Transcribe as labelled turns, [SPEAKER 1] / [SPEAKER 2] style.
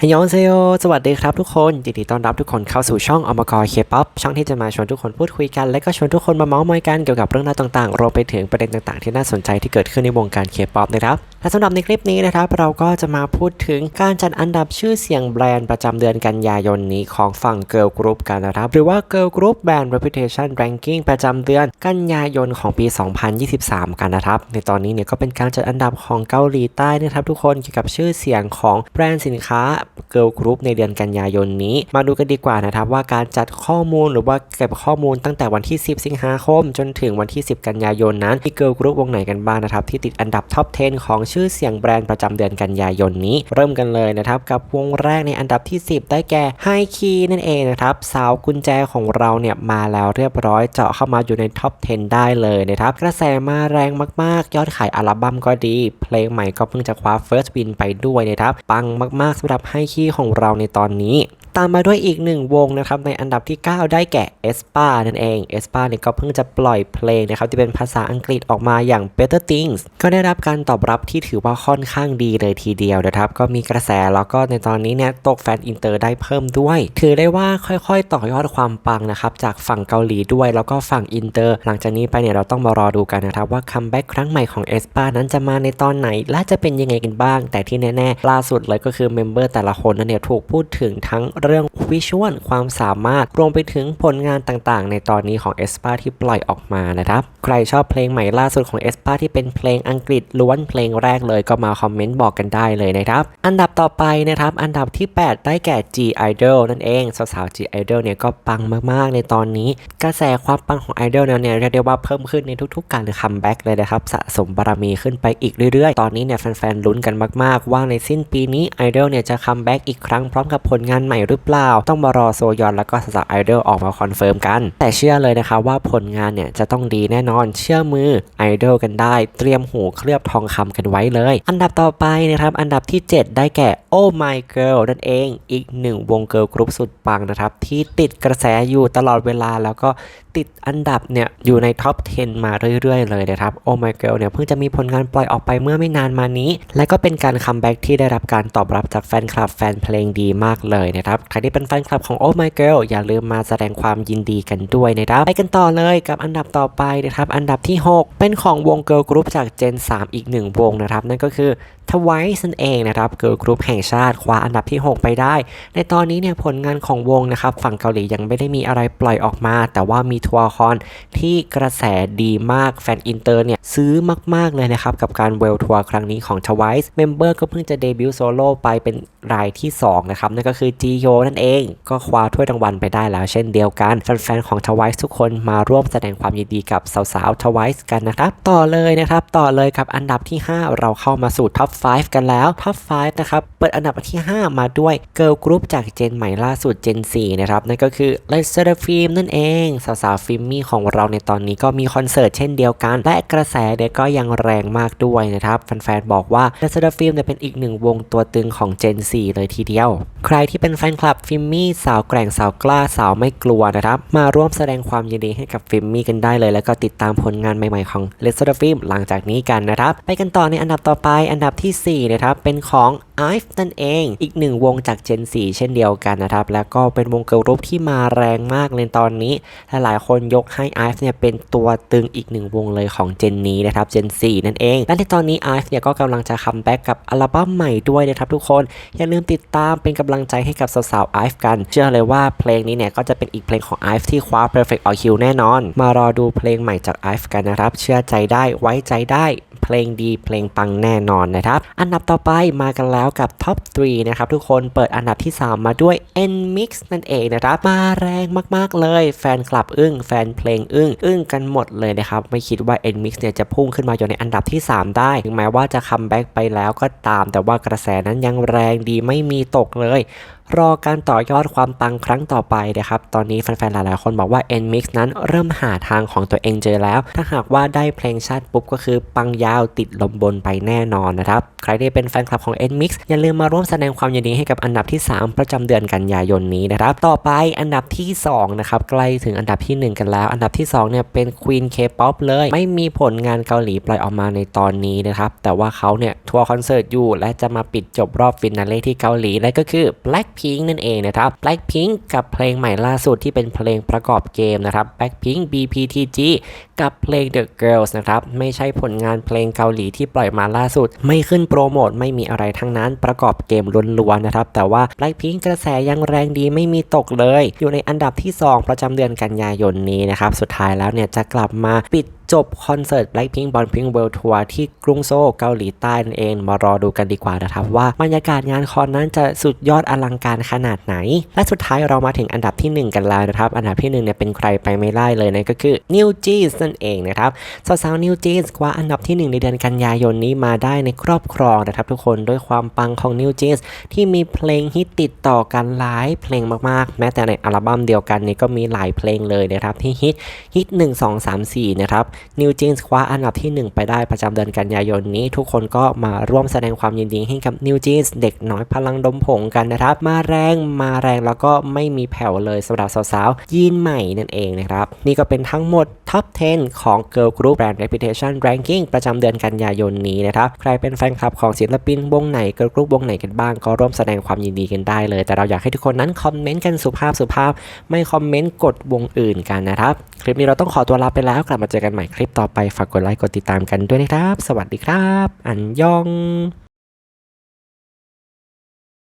[SPEAKER 1] ฮยอนเซโยสวัสดีครับทุกคนยินดีต้อนรับทุกคนเข้าสู่ช่องอมกรเคป๊อปช่องที่จะมาชวนทุกคนพูดคุยกัน และก็ชวนทุกคนมาเมาส์มอยกันเกี่ยวกับเรื่องราวต่างๆ รวมไปถึงประเด็นต่างๆ ที่น่าสนใจที่เกิดขึ้นในวงการเคป๊อปนะครับ และสำหรับในคลิปนี้นะครับ เราก็จะมาพูดถึงการจัดอันดับชื่อเสียงแบรนด์ประจำเดือนกันยายนนี้ของฝั่ง Girl Group กันนะครับ หรือว่า Girl Group Brand Reputation Ranking ประจำเดือนกันยายนของปี 2023 กันนะครับ ในตอนนี้เนี่ยก็เป็นการจัดอันดับของเกาหลีใต้นะครับทุกคนเกี่ยวกับชื่อเสียงของแบรนด์สินค้า Girl Group ในเดือนกันยายนนี้ มาดูกันดีกว่านะครับว่าการจัดข้อมูลหรือว่าเก็บข้อมูลตั้งแต่วันที่ 10 สิงหาคม จนถึงวันที่ 10 กันยายนนั้นมี Girl Group วงไหนกันบ้างนะครับที่ติดอันดับท็อป 10 ของชื่อเสียงแบรนด์ประจำเดือนกันยายนนี้ เริ่มกันเลยนะครับกับวงแรกในอันดับที่ 10 ได้แก่ไฮคีนั่นเองนะครับสาวกุญแจของเราเนี่ยมาแล้วเรียบร้อยเจาะเข้ามาอยู่ในท็อป 10 ได้เลยนะครับกระแสมาแรงมากๆ ยอดขายอัลบั้มก็ดี เพลงใหม่ก็เพิ่งจะคว้า First Win ไปด้วยนะครับปังมากๆสำหรับไฮให้ขี้ของเราในตอนนี้ ตามมาด้วยอีกหนึ่งวงนะครับในอันดับที่ 9 ได้แก่ e s p a นั่นเอง e s p a เนี่ยก็เพิ่งจะปล่อยเพลงนะครับที่เป็นภาษาอังกฤษออกมาอย่าง Better Things ก็ได้รับการตอบรับที่ถือว่าค่อนข้างดีเลยทีเดียวนะครับก็มีกระแสแล้วก็ในตอนนี้เนี่ยตกแฟนอินเตอร์ได้เพิ่มด้วย ถือได้ว่าค่อยๆ ต่อยอดความปังนะครับจากฝั่งเกาหลีด้วยแล้วก็ฝั่งอินเตอร์ หลังจากนี้ไปเนี่ยเราต้องมารอดูกันนะครับว่าคัมแบ็กครั้งใหม่ของ e s p a นั้นจะมาในตอนไหนและจะเป็นยังไงกันบ้าง แต่ที่แน่ๆล่าสุดเลยก็คือเมมเบอร์แต่ละคนนั้นเนี่ยถูกพูดถึงทั้งเรื่องวิชวลความสามารถรวมไปถึงผลงานต่างๆ ในตอนนี้ของ e s p a ที่ปล่อยออกมานะครับ ใครชอบเพลงใหม่ล่าสุดของ e s p a ที่เป็นเพลงอังกฤษล้วนเพลงแรกเลยก็มาคอมเมนต์บอกกันได้เลยนะครับ อันดับต่อไปนะครับ อันดับที่ 8 ได้แก่ G Idol นั่นเอง สาวๆ G Idol เนี่ยก็ปังมากๆ ในตอนนี้ กระแสความปังของ Idol เนี่ยเรียกได้ว่าเพิ่มขึ้นในทุกๆ การคัมแบ็กเลยนะครับ สะสมบารมีขึ้นไปอีกเรื่อยๆ ตอนนี้เนี่ยแฟนๆลุ้นกันมากๆ ว่าในสิ้นปีนี้ Idol เนี่ยจะคัมแบ็กอีกครั้งพร้อมกับผลงานใหม่หรือเปล่า ต้องมารอโซยอนแล้วก็สาวไอดอลออกมาคอนเฟิร์มกัน แต่เชื่อเลยนะคะว่าผลงานเนี่ยจะต้องดีแน่นอนเชื่อมือไอดอลกันได้ เตรียมหูเคลือบทองคำกันไว้เลย อันดับต่อไปนะครับ อันดับที่ 7 ได้แก่ Oh My Girl นั่นเอง อีกหนึ่งวงเกิร์ลกรุ๊ปสุดปังนะครับ ที่ติดกระแสอยู่ตลอดเวลาแล้วก็ ติดอันดับเนี่ยอยู่ในท็อป 10 มาเรื่อยๆ เลยนะครับ Oh My Girl เนี่ยเพิ่งจะมีผลงานปล่อยออกไปเมื่อไม่นานมานี้ และก็เป็นการคัมแบ็กที่ได้รับการตอบรับจากแฟนคลับแฟนเพลงดีมากเลยนะครับใครที่เป็นแฟนคลับของ Oh My Girl อย่าลืมมาแสดงความยินดีกันด้วยนะครับไปกันต่อเลยกับอันดับต่อไปนะครับอันดับที่ 6 เป็นของวงเกิร์ลกรุ๊ปจาก Gen 3อีกหนึ่งวงนะครับนั่นก็คือ Twice นั่นเองนะครับเกิร์ลกรุ๊ปแห่งชาติคว้าอันดับที่ 6 ไปได้ ในตอนนี้เนี่ยผลงานของวงนะครับฝั่งเกาหลียังไม่ได้มีอะไรปล่อยออกมา แต่ว่ามีทัวร์คอนที่กระแสดีมากแฟนอินเตอร์เนี่ยซื้อมาก ๆ เลยนะครับ กับการเวลทัวร์ครั้งนี้ของ Twice เมมเบอร์ก็เพิ่งจะเดบิวต์โซโล่ไปเป็นรายที่ 2 นะครับ นั่นก็คือจีโยนั่นเอง ก็คว้าถ้วยรางวัลไปได้แล้วเช่นเดียวกัน แฟนๆของ Twice ทุกคนมาร่วมแสดงความยินดีกับสาวๆ Twice กันนะครับ ต่อเลยนะครับ ต่อเลยกับอันดับที่ 5 เราเข้ามาสู่ท็อป 5 กันแล้วท็อป 5 นะครับ เปิดอันดับที่ 5 มาด้วยเกิร์ลกรุ๊ปจากเจนใหม่ล่าสุดเจน4นะครับนั่นก็คือเลเซอร์ฟิล์มนั่นเองสาวๆฟิมมี่ของเราในตอนนี้ก็มีคอนเสิร์ตเช่นเดียวกัน และกระแสเนี่ยก็ยังแรงมากด้วยนะครับแฟนๆบอกว่าเลเซอร์ฟิล์มเนี่ยเป็นอีกหนึ่งวงตัวตึงของเจน4เลยทีเดียว ใครที่เป็นแฟนคลับฟิมมี่สาวแกร่งสาวกล้าสาวไม่กลัวนะครับมาร่วมแสดงความยินดีให้กับฟิมมี่กันได้เลย แล้วก็ติดตามผลงานใหม่ๆของเลเซอร์ฟิล์มหลังจากนี้กันนะครับไปกันต่อในอันดับต่อไปอันดับทีสี่4นะครับเป็นของ i อ e นั่นเองอีกหนึ่งวงจาก Gen 4 เช่นเดียวกันนะครับแล้วก็เป็นวงเกิร์ลกรุ๊ปที่มาแรงมากเลยตอนนี้หลายๆคนยกให้ i อ e เนี่ยเป็นตัวตึงอีกหนึ่งวงเลยของเจนนี้นะครับ Gen 4นั่นเอง และในตอนนี้ i อ e เนี่ยก็กำลังจะคัมแบ็กกับอัลบั้มใหม่ด้วยนะครับทุกคน อย่าลืมติดตามเป็นกำลังใจให้กับสาวๆ i อ e กัน เชื่อเลยว่าเพลงนี้เนี่ยก็จะเป็นอีกเพลงของ i อ e ที่คว้า Perfect All Kill แน่นอน มารอดูเพลงใหม่จาก i อ e กันนะครับ เชื่อใจได้ไว้ใจได้ เพลงดีเพลงปังแน่นอนนะครับ อันดับต่อไปมากันแล้วกับท็อป3นะครับทุกคนเปิดอันดับที่ 3 มาด้วย N Mix นั่นเองนะครับมาแรงมากๆเลย แฟนคลับอึ้งแฟนเพลงอึ้งอึ้งกันหมดเลยนะครับไม่คิดว่า N Mix เนี่ยจะพุ่งขึ้นมาอยู่ในอันดับที่ 3 ได้ถึงแม้ว่าจะคัมแบ็กไปแล้วก็ตาม แต่ว่ากระแสนั้นยังแรงดีไม่มีตกเลยรอการต่อยอดความปังครั้งต่อไปนะครับ ตอนนี้แฟนๆ หลายๆ คนบอกว่า NMIX นั้นเริ่มหาทางของตัวเองเจอแล้ว ถ้าหากว่าได้เพลงชาติปุ๊บก็คือปังยาวติดลมบนไปแน่นอนนะครับ ใครที่เป็นแฟนคลับของ NMIX อย่าลืมมาร่วมแสดงความยินดีให้กับอันดับที่ 3 ประจำเดือนกันยายนนี้นะครับ ต่อไปอันดับที่ 2 นะครับ ใกล้ถึงอันดับทีหนึ่1 กันแล้ว อันดับที่ 2 เนี่ยเป็น Queen K-pop เลย ไม่มีผลงานเกาหลีปล่อยออกมาในตอนนี้นะครับ แต่ว่าเขาเนี่ยทัวร์คอนเสิร์ตอยู่และจะมาปิดจบรอบฟินาเล่ที่เกาหลีและก็คือ Black Blackpink นั่นเองนะครับ Blackpink กับเพลงใหม่ล่าสุดที่เป็นเพลงประกอบเกมนะครับ Blackpink BPTG กับเพลง The Girls นะครับ ไม่ใช่ผลงานเพลงเกาหลีที่ปล่อยมาล่าสุด ไม่ขึ้นโปรโมทไม่มีอะไรทั้งนั้นประกอบเกมล้วนๆนะครับ แต่ว่า Blackpink กระแสยังแรงดีไม่มีตกเลย อยู่ในอันดับที่ 2 ประจำเดือนกันยายนนี้นะครับ สุดท้ายแล้วเนี่ยจะกลับมาปิด จบคอนเสิร์ต Blackpink b o n Pink World Tour ที่กรุงโซลเกาหลีใต้นั่นเอง มารอดูกันดีกว่านะครับ ว่าบรรยากาศงานคอนนั้นจะสุดยอดอลังการขนาดไหน และสุดท้ายเรามาถึงอันดับที่ 1 กันแล้วนะครับ อันดับที่1เนี่ยเป็นใครไปไม่ได้เลยนั่นก็คือ New Jeans นั่นเองนะครับสาวๆ New Jeans คว้าอันดับที่ 1 ในเดือนกันยายนนี้มาได้ในครอบครองนะครับทุกคนด้วยความปังของ New Jeans ที่มีเพลงฮิตติดต่อกันหลายเพลงมากๆ แม้แต่ในอัลบั้มเดียวกันนี้ก็มีหลายเพลงเลยนะครับที่ฮิตฮิต1 2 3 4นะครับ New Jeans คว้าอันดับที่ 1 ไปได้ประจำเดือนกันยายนนี้ ทุกคนก็มาร่วมแสดงความยินดีให้กับ New Jeans เด็กน้อยพลังดมผงกันนะครับ มาแรงมาแรงแล้วก็ไม่มีแผ่วเลยสำหรับสาวๆยีนใหม่นั่นเองนะครับ นี่ก็เป็นทั้งหมด Top 10 ของ Girl Group Brand Reputation Ranking ประจำเดือนกันยายนนี้นะครับ ใครเป็นแฟนคลับของศิลปินวงไหน Girl Group วงไหนกันบ้างก็ร่วมแสดงความยินดีกันได้เลย แต่เราอยากให้ทุกคนนั้นคอมเมนต์กันสุภาพสุภาพ ไม่คอมเมนต์กดวงอื่นกันนะครับ คลิปนี้เราต้องขอตัวลาไปแล้วกลับมาเจอกันใหม่คลิปต่อไปฝากกดไลค์กดติดตามกันด้วยนะครับ สวัสดีครับ อันยอง